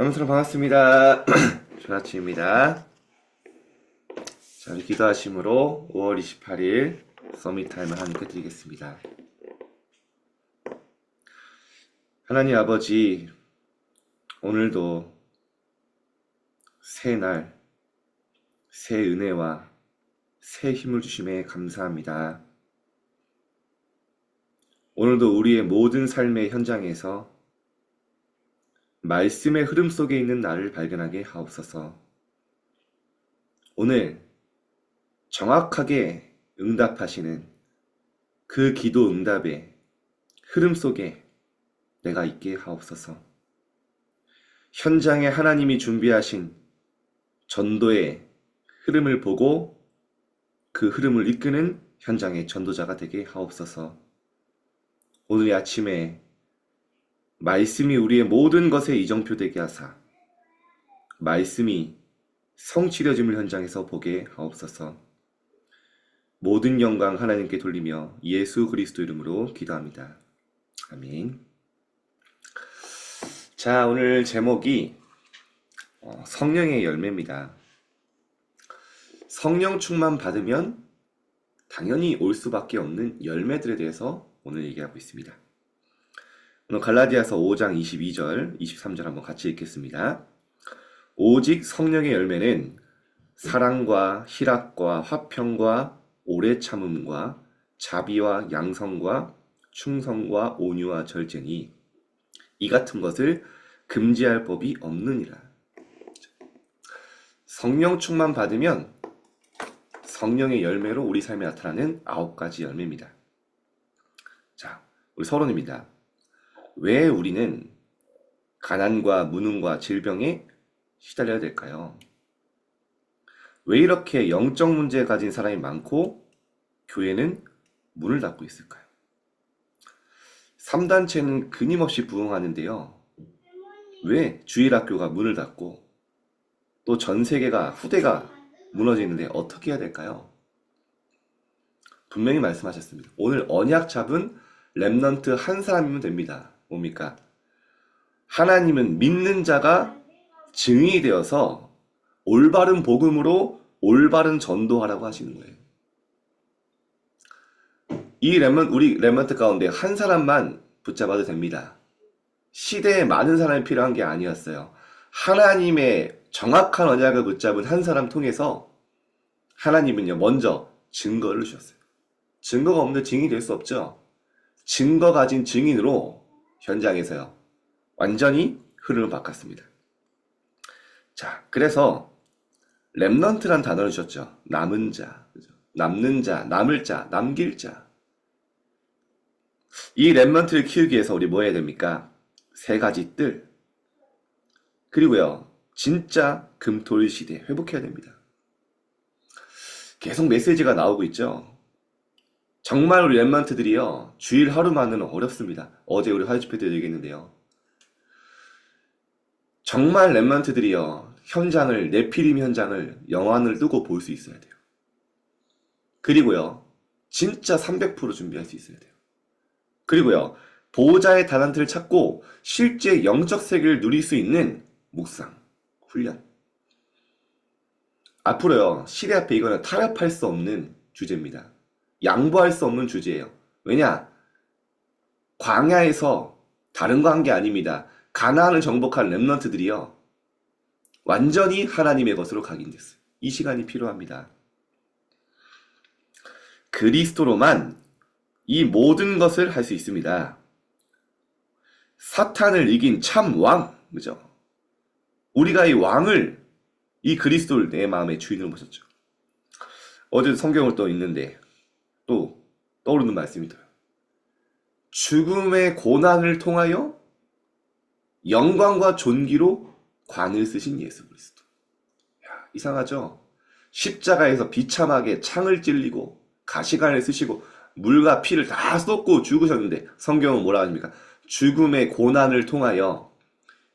여러분 반갑습니다. 조나치입니다. 자, 우리 기도하심으로 5월 28일 서밋타임을 함께 드리겠습니다. 하나님 아버지, 오늘도 새 날, 새 은혜와 새 힘을 주심에 감사합니다. 오늘도 우리의 모든 삶의 현장에서 말씀의 흐름 속에 있는 나를 발견하게 하옵소서. 오늘 정확하게 응답하시는 그 기도 응답의 흐름 속에 내가 있게 하옵소서. 현장에 하나님이 준비하신 전도의 흐름을 보고 그 흐름을 이끄는 현장의 전도자가 되게 하옵소서. 오늘 이 아침에 말씀이 우리의 모든 것에 이정표 되게 하사 말씀이 성취되어짐을 현장에서 보게 하옵소서. 모든 영광 하나님께 돌리며 예수 그리스도 이름으로 기도합니다. 아멘. 자, 오늘 제목이 어, 성령의 열매입니다. 성령 충만 받으면 당연히 올 수밖에 없는 열매들에 대해서 오늘 얘기하고 있습니다. 갈라디아서 5장 22절, 23절 한번 같이 읽겠습니다. 오직 성령의 열매는 사랑과 희락과 화평과 오래 참음과 자비와 양성과 충성과 온유와 절제니 이 같은 것을 금지할 법이 없느니라. 성령 충만 받으면 성령의 열매로 우리 삶에 나타나는 아홉 가지 열매입니다. 자, 우리 서론입니다. 왜 우리는 가난과 무능과 질병에 시달려야 될까요? 왜 이렇게 영적 문제 가진 사람이 많고 교회는 문을 닫고 있을까요? 3단체는 끊임없이 부흥하는데요. 왜 주일학교가 문을 닫고 또 전 세계가 후대가 무너지는데 어떻게 해야 될까요? 분명히 말씀하셨습니다. 오늘 언약 잡은 랩넌트 한 사람이면 됩니다. 뭡니까? 하나님은 믿는 자가 증인이 되어서 올바른 복음으로 올바른 전도하라고 하시는 거예요. 이 랩먼, 우리 랩먼트 가운데 한 사람만 붙잡아도 됩니다. 시대에 많은 사람이 필요한 게 아니었어요. 하나님의 정확한 언약을 붙잡은 한 사람 통해서 하나님은요, 먼저 증거를 주셨어요. 증거가 없는데 증인이 될 수 없죠? 증거 가진 증인으로 현장에서요, 완전히 흐름을 바꿨습니다. 자, 그래서 랩넌트란 단어를 주셨죠. 남은 자, 그죠? 남는 자, 남을 자, 남길 자. 이 랩넌트를 키우기 위해서 우리 뭐 해야 됩니까? 세 가지 뜰. 그리고요, 진짜 금토일 시대 회복해야 됩니다. 계속 메시지가 나오고 있죠. 정말 우리 랩런트들이요 주일 하루만은 어렵습니다. 어제 우리 때 얘기했는데요. 정말 랩런트들이요 현장을 내피림 현장을 영안을 뜨고 볼 수 있어야 돼요. 그리고요 진짜 300% 준비할 수 있어야 돼요. 그리고요 보호자의 다단트를 찾고 실제 영적 세계를 누릴 수 있는 묵상, 훈련. 앞으로요 시대 앞에 이거는 타협할 수 없는 주제입니다. 양보할 수 없는 주제예요. 왜냐? 광야에서 다른 거 한 게 아닙니다. 가나안을 정복한 렘넌트들이요. 완전히 하나님의 것으로 각인됐어요. 이 시간이 필요합니다. 그리스도로만 이 모든 것을 할 수 있습니다. 사탄을 이긴 참 왕, 그죠? 우리가 이 왕을, 이 그리스도를 내 마음의 주인으로 모셨죠. 어제 성경을 또 읽는데, 또 떠오르는 말씀이 들어요. 죽음의 고난을 통하여 영광과 존귀로 관을 쓰신 예수 그리스도. 야, 이상하죠? 십자가에서 비참하게 창을 찔리고 가시관을 쓰시고 물과 피를 다 쏟고 죽으셨는데 성경은 뭐라 하십니까? 죽음의 고난을 통하여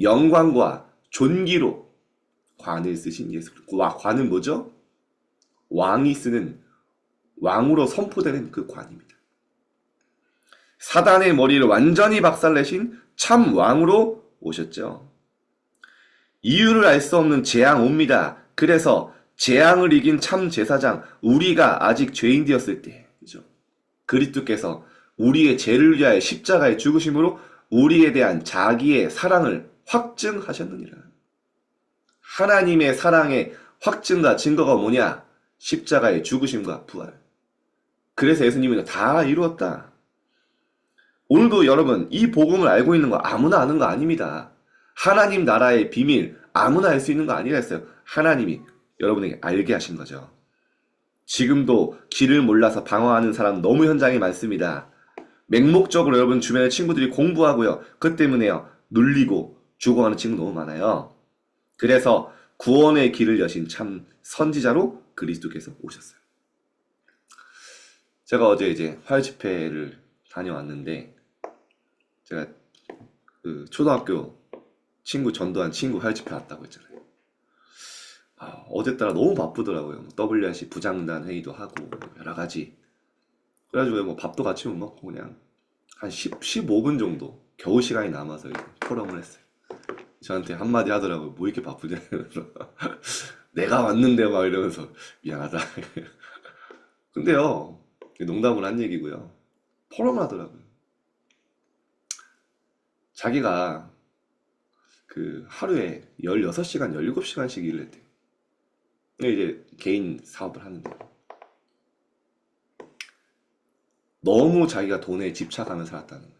영광과 존귀로 관을 쓰신 예수. 와, 관은 뭐죠? 왕이 쓰는 왕으로 선포되는 그 관입니다. 사단의 머리를 완전히 박살내신 참 왕으로 오셨죠. 이유를 알 수 없는 재앙 옵니다. 그래서 재앙을 이긴 참 제사장 우리가 아직 죄인 되었을 때 그죠? 그리스도께서 우리의 죄를 위하여 십자가에 죽으심으로 우리에 대한 자기의 사랑을 확증하셨느니라. 하나님의 사랑의 확증과 증거가 뭐냐? 십자가의 죽으심과 부활. 그래서 예수님은 다 이루었다. 오늘도 여러분 이 복음을 알고 있는 거 아무나 아는 거 아닙니다. 하나님 나라의 비밀 아무나 알 수 있는 거 아니라 했어요. 하나님이 여러분에게 알게 하신 거죠. 지금도 길을 몰라서 방황하는 사람 너무 현장에 많습니다. 맹목적으로 여러분 주변에 친구들이 공부하고요. 그 때문에요. 눌리고 죽어가는 친구 너무 많아요. 그래서 구원의 길을 여신 참 선지자로 그리스도께서 오셨어요. 제가 어제 이제 화요 집회를 다녀왔는데 제가 그 초등학교 친구 전도한 친구 화요 집회 왔다고 했잖아요. 아, 어제 따라 너무 바쁘더라고요. WRC 부장단 회의도 하고 여러 가지. 그래가지고 뭐 밥도 같이 못 먹고 그냥 한 10, 15분 정도 겨우 시간이 남아서 포럼을 했어요. 저한테 한마디 하더라고요. 뭐 이렇게 바쁘냐. 이러면서 내가 왔는데 막 이러면서 미안하다. 근데요, 농담을 한 얘기고요. 포럼을 하더라고요. 자기가 그 하루에 16시간, 17시간씩 일을 했대요. 이제 개인 사업을 하는데 너무 자기가 돈에 집착하며 살았다는 거예요.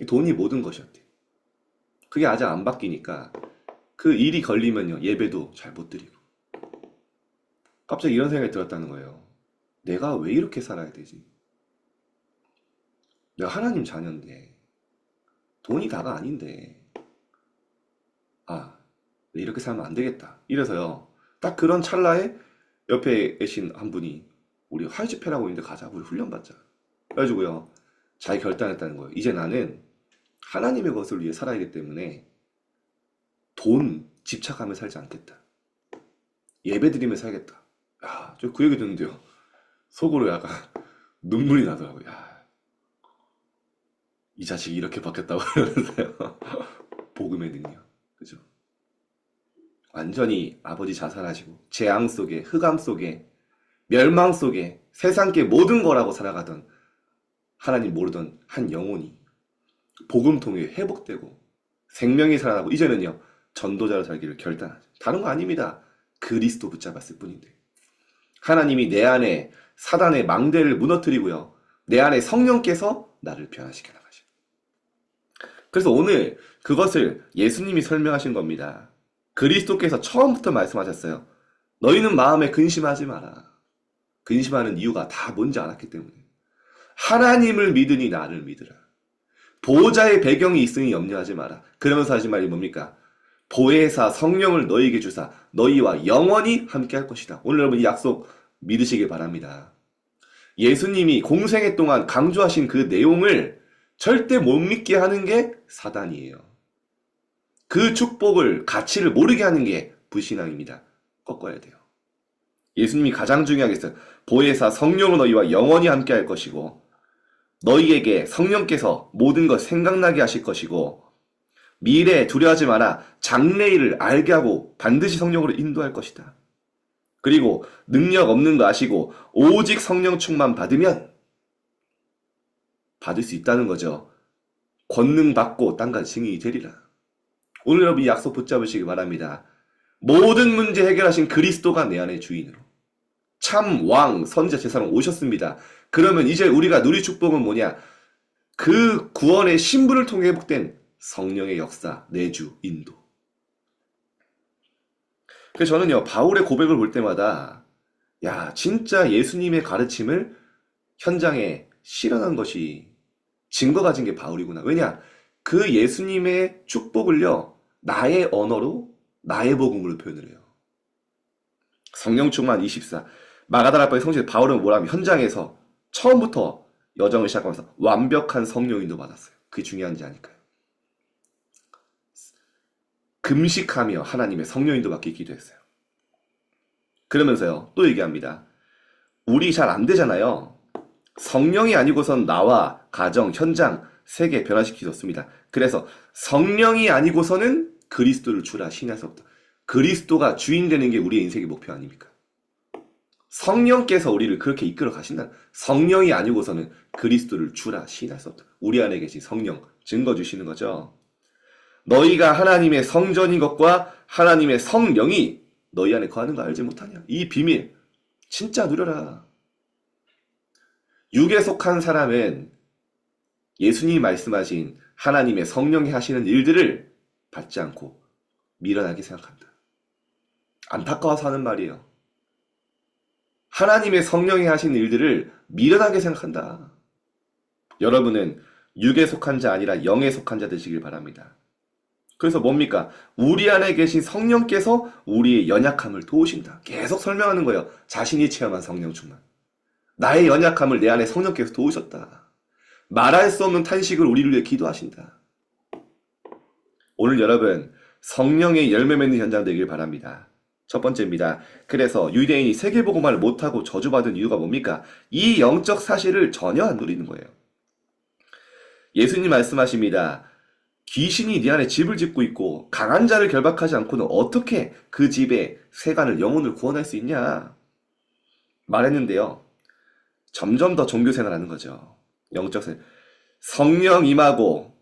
이 돈이 모든 것이었대. 그게 아직 안 바뀌니까 그 일이 걸리면요 예배도 잘 못 드리고 갑자기 이런 생각이 들었다는 거예요. 내가 왜 이렇게 살아야 되지? 내가 하나님 자녀인데 돈이 다가 아닌데 아 이렇게 살면 안 되겠다. 이래서요 딱 그런 찰나에 옆에 계신 한 분이 우리 화요 집회라고 있는데 가자 우리 훈련 받자. 그래가지고요 자기 결단했다는 거예요. 이제 나는 하나님의 것을 위해 살아야기 때문에 돈 집착하며 살지 않겠다. 예배 드리며 살겠다. 야, 저 그 얘기 듣는데요. 속으로 약간 눈물이 나더라고요. 야, 이 자식이 이렇게 바뀌었다고 그러면서요. 복음의 능력. 그죠? 완전히 아버지 자살하시고 재앙 속에 흑암 속에 멸망 속에 세상계 모든 거라고 살아가던 하나님 모르던 한 영혼이 복음 통해 회복되고 생명이 살아나고 이제는요 전도자로 살기를 결단하죠. 다른 거 아닙니다. 그리스도 붙잡았을 뿐인데 하나님이 내 안에 사단의 망대를 무너뜨리고요 내 안에 성령께서 나를 변화시켜 나가죠. 그래서 오늘 그것을 예수님이 설명하신 겁니다. 그리스도께서 처음부터 말씀하셨어요. 너희는 마음에 근심하지 마라. 근심하는 이유가 다 뭔지 알았기 때문에 하나님을 믿으니 나를 믿으라. 보호자의 배경이 있으니 염려하지 마라. 그러면서 하신 말이 뭡니까? 보혜사 성령을 너희에게 주사 너희와 영원히 함께 할 것이다. 오늘 여러분 이 약속 믿으시길 바랍니다. 예수님이 공생애 동안 강조하신 그 내용을 절대 못 믿게 하는 게 사단이에요. 그 축복을 가치를 모르게 하는 게 불신앙입니다. 꺾어야 돼요. 예수님이 가장 중요하게 했어요. 보혜사 성령으로 너희와 영원히 함께 할 것이고 너희에게 성령께서 모든 것 생각나게 하실 것이고 미래에 두려워하지 마라. 장래일을 알게 하고 반드시 성령으로 인도할 것이다. 그리고 능력 없는 거 아시고 오직 성령 충만 받으면 받을 수 있다는 거죠. 권능 받고 땅과 증인이 되리라. 오늘 여러분 이 약속 붙잡으시기 바랍니다. 모든 문제 해결하신 그리스도가 내 안의 주인으로. 참 왕, 선지자, 제사장 오셨습니다. 그러면 이제 우리가 누릴 축복은 뭐냐? 그 구원의 신분을 통해 회복된 성령의 역사, 내주, 인도. 그래서 저는요, 바울의 고백을 볼 때마다, 야, 진짜 예수님의 가르침을 현장에 실현한 것이 증거 가진 게 바울이구나. 왜냐? 그 예수님의 축복을요, 나의 언어로, 나의 복음으로 표현을 해요. 성령 충만 24. 마가다라파의 성실 바울은 뭐라면 현장에서 처음부터 여정을 시작하면서 완벽한 성령 인도 받았어요. 그게 중요한지 아닐까요? 금식하며 하나님의 성령인도 받기 기도했어요. 그러면서요, 또 얘기합니다. 우리 잘 안 되잖아요. 성령이 아니고선 나와 가정, 현장, 세계 변화시키셨습니다. 그래서 성령이 아니고서는 그리스도를 주라 신야서부터 그리스도가 주인 되는 게 우리의 인생의 목표 아닙니까? 성령께서 우리를 그렇게 이끌어 가신다. 성령이 아니고서는 그리스도를 주라 신야서부터 우리 안에 계신 성령 증거 주시는 거죠. 너희가 하나님의 성전인 것과 하나님의 성령이 너희 안에 거하는 거 알지 못하냐? 이 비밀 진짜 누려라. 육에 속한 사람은 예수님이 말씀하신 하나님의 성령이 하시는 일들을 받지 않고 미련하게 생각한다. 안타까워서 하는 말이에요. 하나님의 성령이 하신 일들을 미련하게 생각한다. 여러분은 육에 속한 자 아니라 영에 속한 자 되시길 바랍니다. 그래서 뭡니까? 우리 안에 계신 성령께서 우리의 연약함을 도우신다. 계속 설명하는 거예요. 자신이 체험한 성령 충만. 나의 연약함을 내 안에 성령께서 도우셨다. 말할 수 없는 탄식을 우리를 위해 기도하신다. 오늘 여러분 성령의 열매 맺는 현장 되길 바랍니다. 첫 번째입니다. 그래서 유대인이 세계복음화를 못하고 저주받은 이유가 뭡니까? 이 영적 사실을 전혀 안 누리는 거예요. 예수님 말씀하십니다. 귀신이 네 안에 집을 짓고 있고 강한 자를 결박하지 않고는 어떻게 그 집에 세간을 영혼을 구원할 수 있냐? 말했는데요. 점점 더 종교 생활하는 거죠. 영적 생활. 성령 임하고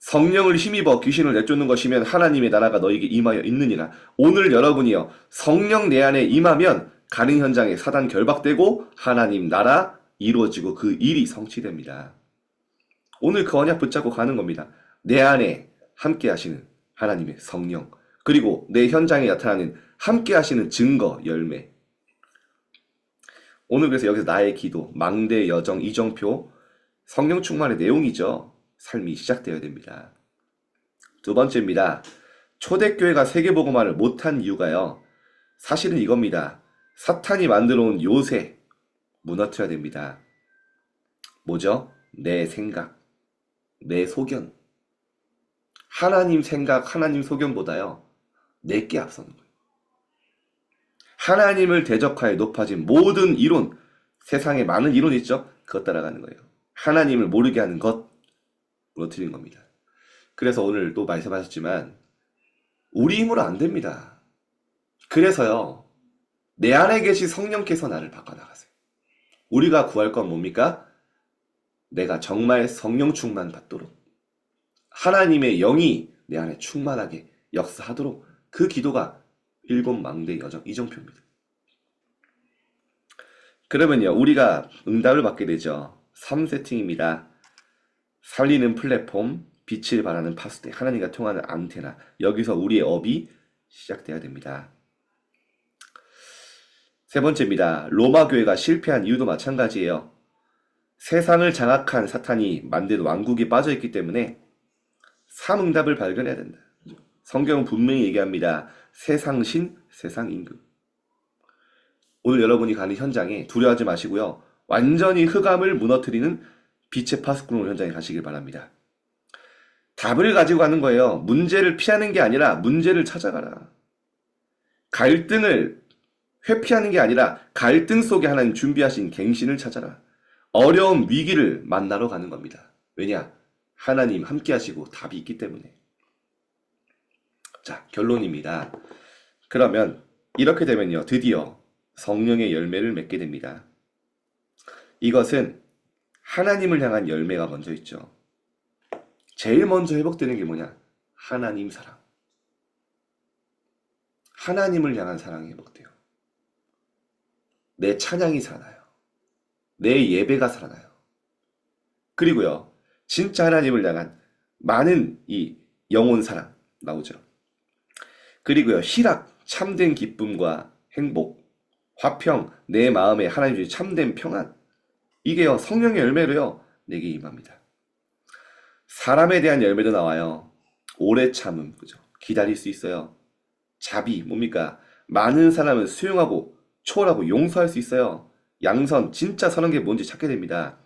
성령을 힘입어 귀신을 내쫓는 것이면 하나님의 나라가 너에게 임하여 있느니라. 오늘 여러분이요. 성령 내 안에 임하면 가는 현장에 사단 결박되고 하나님 나라 이루어지고 그 일이 성취됩니다. 오늘 그 언약 붙잡고 가는 겁니다. 내 안에 함께 하시는 하나님의 성령 그리고 내 현장에 나타나는 함께 하시는 증거 열매 오늘 그래서 여기서 나의 기도 망대 여정 이정표 성령 충만의 내용이죠. 삶이 시작되어야 됩니다. 두 번째입니다. 초대교회가 세계복음화를 못한 이유가요. 사실은 이겁니다. 사탄이 만들어 온 요새 무너뜨려야 됩니다. 뭐죠? 내 생각, 내 소견. 하나님 생각, 하나님 소견보다요. 내게 앞서는 거예요. 하나님을 대적하여 높아진 모든 이론, 세상에 많은 이론 있죠? 그것 따라가는 거예요. 하나님을 모르게 하는 것, 무너뜨리는 겁니다. 그래서 오늘 또 말씀하셨지만, 우리 힘으로 안 됩니다. 그래서요, 내 안에 계신 성령께서 나를 바꿔나가세요. 우리가 구할 건 뭡니까? 내가 정말 성령 충만 받도록 하나님의 영이 내 안에 충만하게 역사하도록 그 기도가 일곱 망대 여정 이정표입니다. 그러면요, 우리가 응답을 받게 되죠. 3세팅입니다. 살리는 플랫폼, 빛을 발하는 파수대, 하나님과 통하는 안테나. 여기서 우리의 업이 시작돼야 됩니다. 세 번째입니다. 로마 교회가 실패한 이유도 마찬가지예요. 세상을 장악한 사탄이 만든 왕국에 빠져 있기 때문에 삼응답을 발견해야 된다. 성경은 분명히 얘기합니다. 세상신, 세상임금. 오늘 여러분이 가는 현장에 두려워하지 마시고요. 완전히 흑암을 무너뜨리는 빛의 파수꾼으로 현장에 가시길 바랍니다. 답을 가지고 가는 거예요. 문제를 피하는 게 아니라 문제를 찾아가라. 갈등을 회피하는 게 아니라 갈등 속에 하나님 준비하신 갱신을 찾아라. 어려운 위기를 만나러 가는 겁니다. 왜냐? 하나님 함께 하시고 답이 있기 때문에. 자, 결론입니다. 그러면 이렇게 되면요. 드디어 성령의 열매를 맺게 됩니다. 이것은 하나님을 향한 열매가 먼저 있죠. 제일 먼저 회복되는 게 뭐냐? 하나님 사랑. 하나님을 향한 사랑이 회복돼요. 내 찬양이 살아나요. 내 예배가 살아나요. 그리고요, 진짜 하나님을 향한 많은 이 영혼 사랑 나오죠. 그리고요, 희락, 참된 기쁨과 행복, 화평, 내 마음에 하나님 주신 참된 평안. 이게요, 성령의 열매로요, 내게 임합니다. 사람에 대한 열매도 나와요. 오래 참음, 그죠? 기다릴 수 있어요. 자비, 뭡니까? 많은 사람을 수용하고 초월하고 용서할 수 있어요. 양선, 진짜 선한 게 뭔지 찾게 됩니다.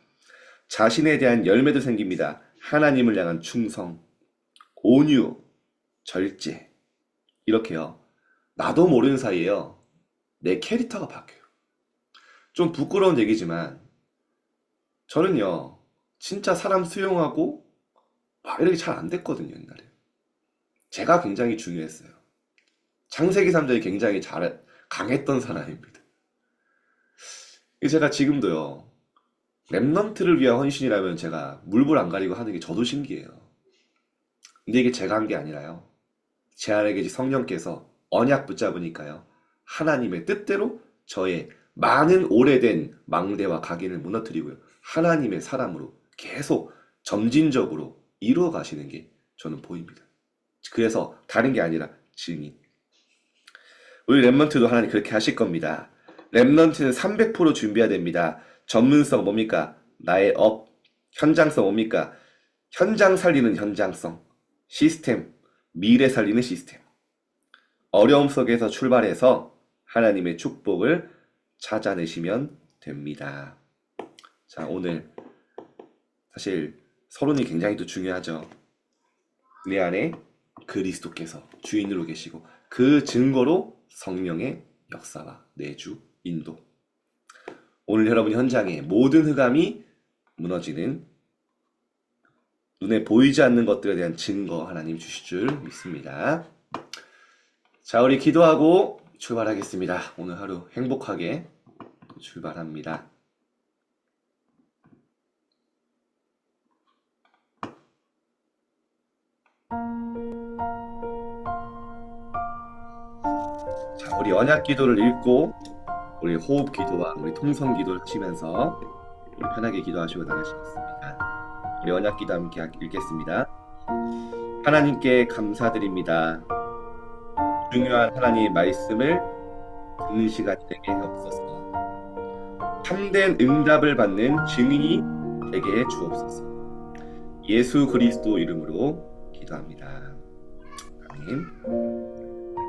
자신에 대한 열매도 생깁니다. 하나님을 향한 충성, 온유, 절제. 이렇게요. 나도 모르는 사이에요. 내 캐릭터가 바뀌어요. 좀 부끄러운 얘기지만, 저는요, 진짜 사람 수용하고, 막 이렇게 잘 안 됐거든요, 옛날에. 제가 굉장히 중요했어요. 창세기 3장이 굉장히 잘 강했던 사람입니다. 이 제가 지금도요. 랩넌트를 위한 헌신이라면 제가 물불 안 가리고 하는 게 저도 신기해요. 근데 이게 제가 한 게 아니라요. 제 안에 계신 성령께서 언약 붙잡으니까요. 하나님의 뜻대로 저의 많은 오래된 망대와 각인을 무너뜨리고요. 하나님의 사람으로 계속 점진적으로 이루어 가시는 게 저는 보입니다. 그래서 다른 게 아니라 증인. 우리 랩런트도 하나님 그렇게 하실 겁니다. 랩런트는 300% 준비해야 됩니다. 전문성 뭡니까? 나의 업. 현장성 뭡니까? 현장 살리는 현장성. 시스템. 미래 살리는 시스템. 어려움 속에서 출발해서 하나님의 축복을 찾아내시면 됩니다. 자, 오늘 사실 서론이 굉장히 또 중요하죠. 내 안에 그리스도께서 주인으로 계시고 그 증거로 성령의 역사와 내주, 인도. 오늘 여러분 현장에 모든 흑암이 무너지는 눈에 보이지 않는 것들에 대한 증거 하나님 주실 줄 믿습니다. 자, 우리 기도하고 출발하겠습니다. 오늘 하루 행복하게 출발합니다. 자, 우리 언약 기도를 읽고 우리 호흡 기도와 우리 통성 기도를 하시면서 편하게 기도하시고 나가시겠습니다. 우리 언약 기도 함께 읽겠습니다. 하나님께 감사드립니다. 중요한 하나님의 말씀을 듣는 시간이 되게 없어서 참된 응답을 받는 증인이 되게 해 주옵소서. 예수 그리스도 이름으로 기도합니다. 아멘.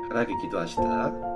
편하게 기도하시다.